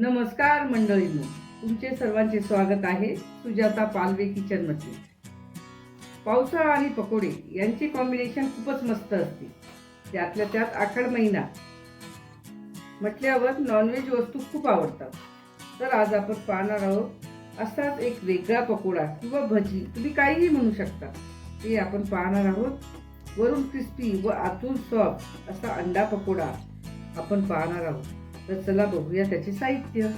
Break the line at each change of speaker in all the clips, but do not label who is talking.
नमस्कार मंडळींनो. तुमचे सर्वांचे स्वागत आहे सुजाता पालवे किचनमध्ये पावसाळा आणि पकोडे यांचे कॉम्बिनेशन खूपच मस्त असते. त्यातल्या त्यात आखड महिना म्हटल्यावर नॉनव्हेज वस्तू खूप आवडतात. तर आज आपण पाहणार आहोत असाच एक वेगळा पकोडा किंवा भजी. तुम्ही काहीही म्हणू शकता. ते आपण पाहणार आहोत. वरून क्रिस्पी व आतून सॉफ्ट असा अंडा पकोडा आपण पाहणार आहोत. तर चला बघूया त्याचे साहित्य.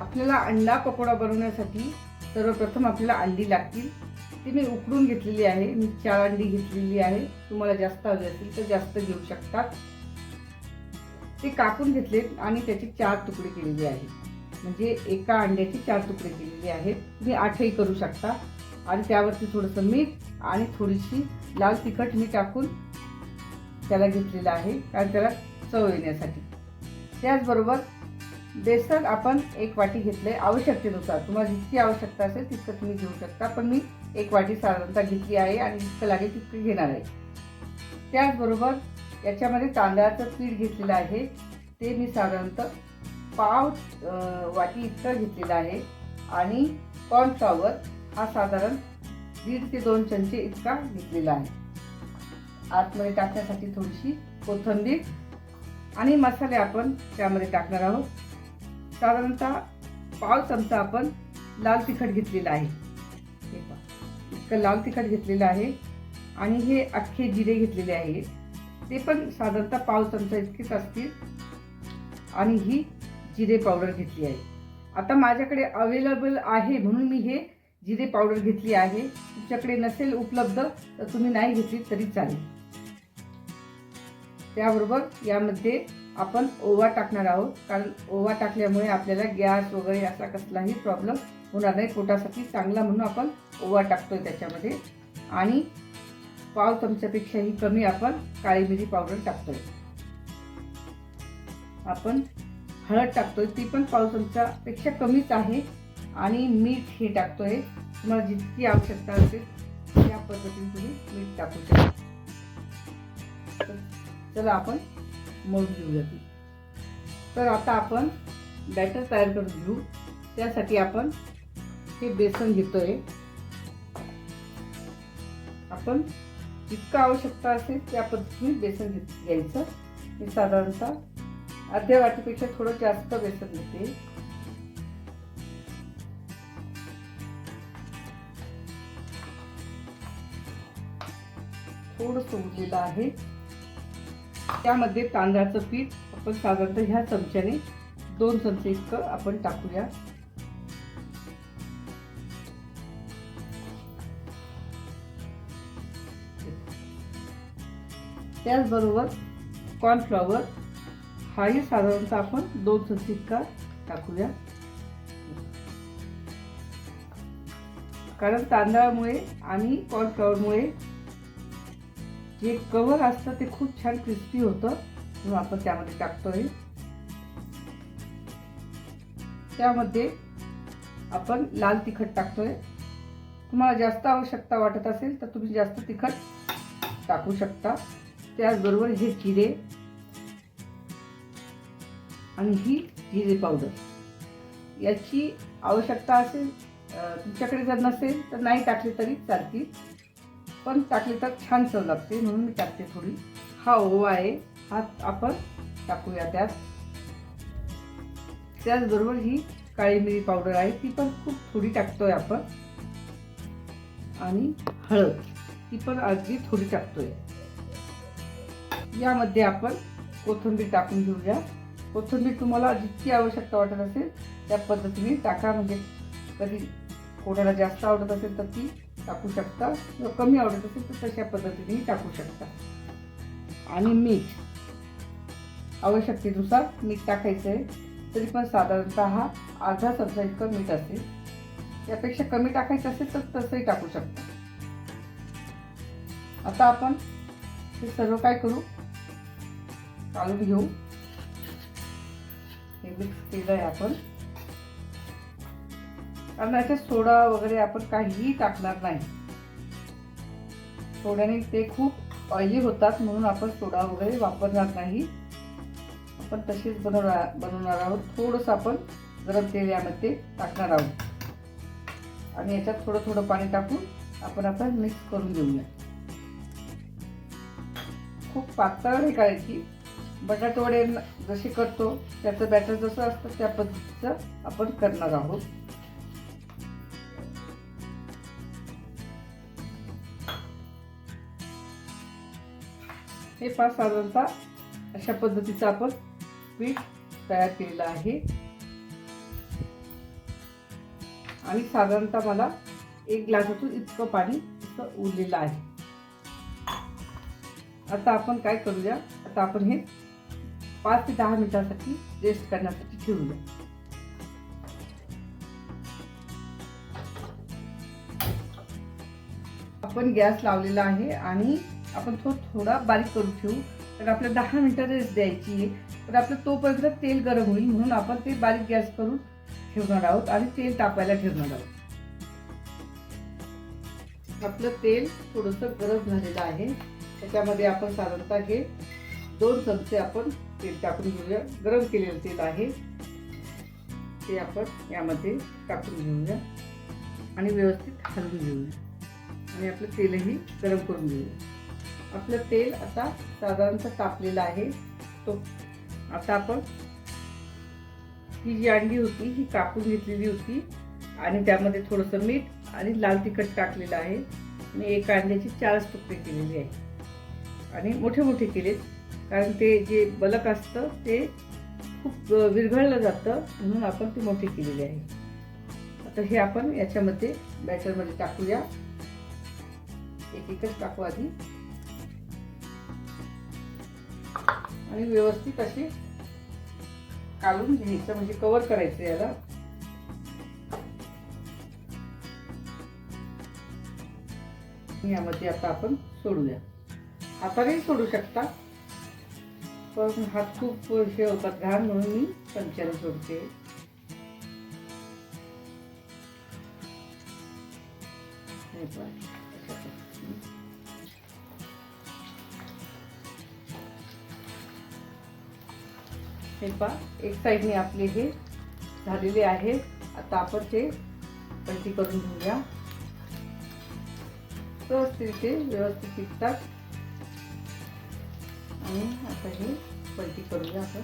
आपल्याला अंडा पकोडा बनवण्यासाठी सर्वप्रथम आपल्याला अंडी लागतील. ती मी उकडून घेतलेली आहे. मी चार अंडी घेतलेली आहे. तुम्हाला जास्त हवी असतील तर जास्त घेऊ शकतात ते कापून घेतले आणि त्याचे चार तुकडे केलेले आहेत. म्हणजे एका अंड्याचे चार तुकडे केलेले आहेत. तुम्ही आठही करू शकता. आणि त्यावरती थोडंसं मीठ आणि थोडीशी लाल तिखट मी टाकून त्याला घेतलेलं आहे. कारण त्याला चव येण्यासाठी. त्याचबरोबर बेसन आपण एक वाटी घेतले आवश्यकतेनुसार. तुम्हाला जितकी आवश्यकता असेल तितकं तुम्ही घेऊ शकता पण मी एक वाटी साधारणतः घेतली आहे आणि जितकं लागेल तितकं घेणार आहे. त्याचबरोबर याच्यामध्ये तांदळाचं पीठ घेतलेलं आहे. ते मी साधारणतः पाव वाटी इतकं घेतलेलं आहे. आणि कॉर्नफ्लॉवर हा साधारण दीड ते दोन चमचे इतका घेतलेला आहे. आतमध्ये टाकण्यासाठी थोडीशी कोथिंबीर आणि मसाले आपण त्यामध्ये टाकणार आहोत. साधारणतः पाव चमचा आपण लाल तिखट घेतलेला आहे. हे पहा इतकं लाल तिखट घेतलेलं आहे. आणि हे अख्खे जिरे घेतलेले आहेत. ते पण साधारणतः पाव चमचा इतकेच असतील. आणि ही जिरे पावडर घेतली आहे. आता माझ्याकडे अवेलेबल आहे म्हणून मी हे जिरे पावडर घेतली आहे. तुमच्याकडे नसेल उपलब्ध तर तुम्ही नाही घेतली तरी चालेल. त्याबरोबर यामध्ये आपण ओवा टाकणार आहोत. कारण ओवा टाकल्यामुळे आपल्याला गॅस वगैरे असा कसलाही प्रॉब्लेम होणार नाही. पोटासाठी चांगला म्हणून आपण ओवा टाकतोय त्याच्यामध्ये. आणि पाव चमच्यापेक्षाही कमी आपण काळी मिरी पावडर टाकतोय. आपण हळद टाकतोय. ती पण पाव चमच्यापेक्षा कमीच आहे. आणि मीठ हे टाकतोय. तुम्हाला जितकी आवश्यकता असेल त्या पद्धतीने तुम्ही मीठ टाकू शकता. त्याला आपण मग घेऊया ती. तर आता आपण बॅटर तयार करून घेऊ. त्यासाठी आपण हे बेसन घेतोय. आपण जितकं आवश्यकता असेल त्या पद्धतीने बेसन घेत घ्यायचं. मी साधारणतः अर्ध्या वाटीपेक्षा थोडं जास्त बेसन घेते. थोडंसं उरलेलं आहे. त्यामध्ये तांदळाचं पीठ आपण साधारणतः ह्या चमच्याने दोन चमचे इतकं आपण टाकूया. त्याचबरोबर कॉर्नफ्लॉवर हाही साधारणतः आपण दोन चमचे इतका टाकूया. कारण तांदळामुळे आणि कॉर्नफ्लॉवरमुळे जे कवर असतं ते खूप छान क्रिस्पी होतं. म्हणून आपण त्यामध्ये टाकतोय. त्यामध्ये आपण लाल तिखट टाकतोय. तुम्हाला जास्त आवश्यकता वाटत असेल तर तुम्ही जास्त तिखट टाकू शकता. त्याचबरोबर हे जिरे आणि ही जिरे पावडर. याची आवश्यकता असेल तुमच्याकडे जर नसेल तर नाही टाकली तरी चालतील. पण टाकली तर छान चव लागते म्हणून मी टाकते थोडी. हा ओवा आहे हा आपण टाकूया त्यात. त्याचबरोबर ही काळी मिरी पावडर आहे ती पण खूप थोडी टाकतोय आपण. आणि हळद ती पण अगदी थोडी टाकतोय. यामध्ये आपण कोथिंबीर टाकून घेऊया. कोथिंबीर तुम्हाला जितकी आवश्यकता वाटत असेल त्या पद्धतीने टाका. म्हणजे कधी कोणाला जास्त आवडत असेल तर ती टाकू शकता. किंवा कमी आवडत असेल तर तशा पद्धतीने टाकू शकता. आणि मीठ. आवश्यकतेनुसार मीठ टाकायचं आहे तरी पण साधारणतः हा अर्धा चमचा इतकं मीठ असेल. त्यापेक्षा कमी टाकायचं असेल तर तसंही टाकू शकता. आता आपण हे सर्व काय करू? काढून घेऊ. हे मिक्स केलं आहे आपण. कारण याच्यात सोडा वगैरे आपण काहीही टाकणार नाही. सोड्याने ते खूप ऑइली होतात म्हणून आपण सोडा वगैरे वापरणार नाही. आपण तशीच बनवणार बनवणार आहोत. थोडंसं आपण गरम तेल यामध्ये टाकणार आहोत. आणि याच्यात थोडं थोडं पाणी टाकून आपण आता मिक्स करून घेऊया. खूप पातळ नाही करायची बटाटवडे जसे करतो त्याचं बॅटर जसं असतं त्या पद्धतीचं आपण करणार आहोत. हे पाच साधारणतः अशा पद्धतीचं आपण पीठ तयार केलेलं आहे. आणि साधारणतः मला एक ग्लासातून इतकं पाणी इतकं उरलेलं आहे. आता आपण काय करूया? आता आपण हे पाच ते दहा मिनिटांसाठी रेस्ट करण्यासाठी ठेवूया. आपण गॅस लावलेला आहे आणि आपण तो थोडा बारीक करून ठेवू. तर आपल्या दहा मिनटं रेस्ट द्यायची तर आपलं तोपर्यंत तेल गरम होईल म्हणून आपण ते बारीक गॅस करून ठेवणार आहोत आणि तेल तापायला ठेवणार आहोत. आपलं तेल थोडंसं गरम झालेलं आहे. त्याच्यामध्ये आपण साधारणतः हे दोन चमचे आपण तेल टाकून घेऊया. गरम केलेलं तेल आहे. ते आपण यामध्ये टाकून घेऊया. आणि व्यवस्थित हलवून घेऊया. आणि आपलं तेलही गरम करून घेऊया. आपलं तेल आता साधारणतः तापलेलं आहे. तो आता आपण ही जी अंडी होती ही कापून घेतलेली होती आणि त्यामध्ये थोडंसं मीठ आणि लाल तिखट टाकलेलं आहे. मी एका अंड्याची चारच तुकडे केलेली आहे. आणि मोठे मोठे केलेत. कारण ते जे बलक असतं ते खूप विरघळलं जातं. म्हणून आपण ते मोठे केलेले आहे. आता हे आपण याच्यामध्ये बॅटरमध्ये टाकूया. एक एकच टाकू आधी. आणि व्यवस्थित अशी काढून घ्यायचं म्हणजे कवर करायचं याला. यामध्ये आता आपण सोडूया. हातानेही सोडू शकता पण हात खूप हे होतात घाण म्हणून मी पंचायला सोडते. हे हे पहा एक साईडने आपले हे झालेले आहे. आता आपण ते पलटी करून घेऊया. व्यवस्थित ते व्यवस्थित टिकतात आणि आता हे पलटी करूया आपण.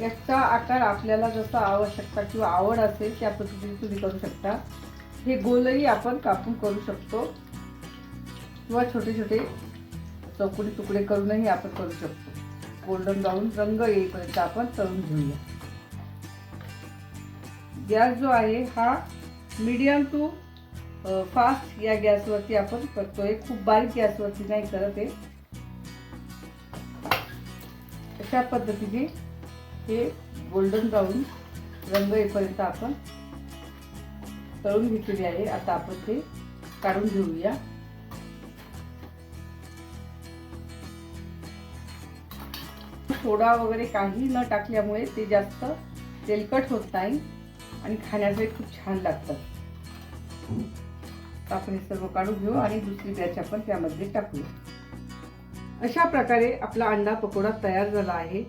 याचा आकार आपल्याला जसा आवश्यकता किंवा आवड असेल त्या पद्धतीने तुम्ही करू शकता. हे गोलही आपण कापून करू शकतो. किंवा छोटे छोटे चौकोनी तुकडे करूनही आपण करू शकतो. गोल्डन ब्राऊन रंग येईपर्यंत आपण तळून घेऊया. गॅस जो आहे हा मीडियम टू फास्ट या गॅसवरती आपण करतोय. खूप बारीक गॅसवरती नाही करत आहे. अशा पद्धतीने हे गोल्डन ब्राऊन रंग येईपर्यंत आपण तळून घेतलेले आहे. आता आपण ते काढून घेऊया. सोडा वगैरे काही न टाकल्यामुळे ते जास्त तेलकट होत नाही आणि खाण्याचं खूप छान लागतात. आपण हे सर्व काढून घेऊ आणि दुसरी बॅच आपण त्यामध्ये टाकूया. अशा प्रकारे आपला अंडा पकोडा तयार झाला आहे.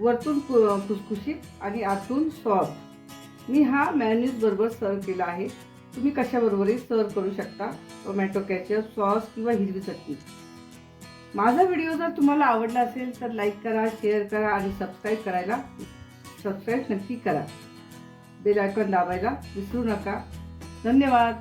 वरतून खुसखुशीत आणि आतून सॉफ्ट. मी हा मॅन्यूज बरोबर सर्व केला आहे. तुम्ही कशाबरोबरही सर्व करू शकता. टोमॅटो कॅचअप सॉस किंवा हिरवी चटणी. माझा व्हिडिओ जर तुम्हाला आवडला असेल तर लाईक करा शेअर करा आणि सबस्क्राईब करायला सबस्क्राईब नक्की करा. बेल आयकॉन दाबायला विसरू नका. धन्यवाद.